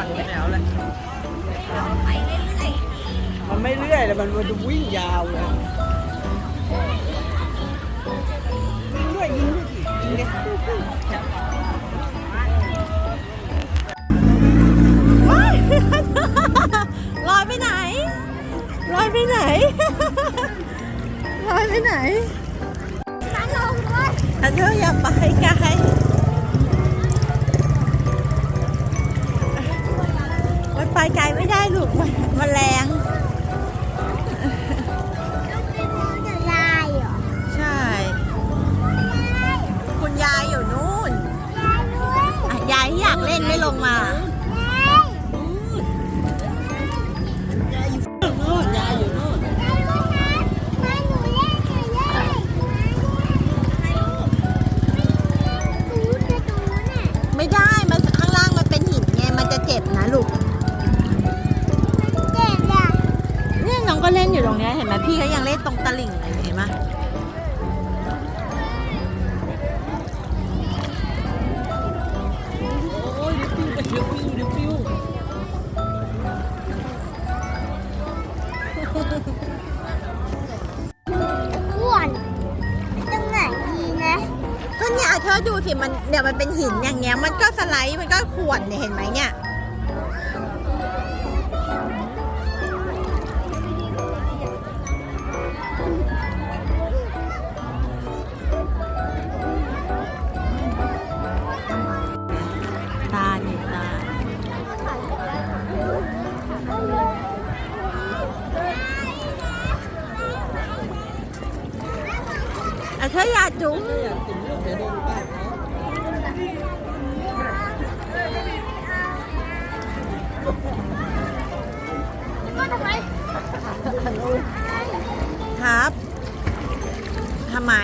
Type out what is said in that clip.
ั่งแล้วแหละมันไม่เรื่อยแต่มันมันจะวิ่งยาวเลยยิงด้วยยิงด้วยสิยิงเนี่ยลอยไปไหนลอยไปไหนลอยไปไหนนั่งลงด้วยอันเธออย่าไปไกล ไปไกลไม่ได้ลูกมันมันแรงจะลายเหรอใช่ คุณยายอยู่นู่นลายด้วยอะยายอยากเล่นไม่ลงมาลายย ตรงเนี้ยเห็นไหมพี่เขายังเล่นตรงตลิ่งเลยเห็นไหมโอ้ยเดี๋ยวปิ้วเดี๋ยวปิ้วเดี๋ยวปิ้วอ้วนตรงไหนดีนะก็เนี่ยเธอดูสิมันเดี๋ยวมันเป็นหินอย่างเงี้ยมันก็สไลด์มันก็ขวดเนี่ยเห็นไหมเนี่ย อาเถ้อยากจุ๋มครับทำไม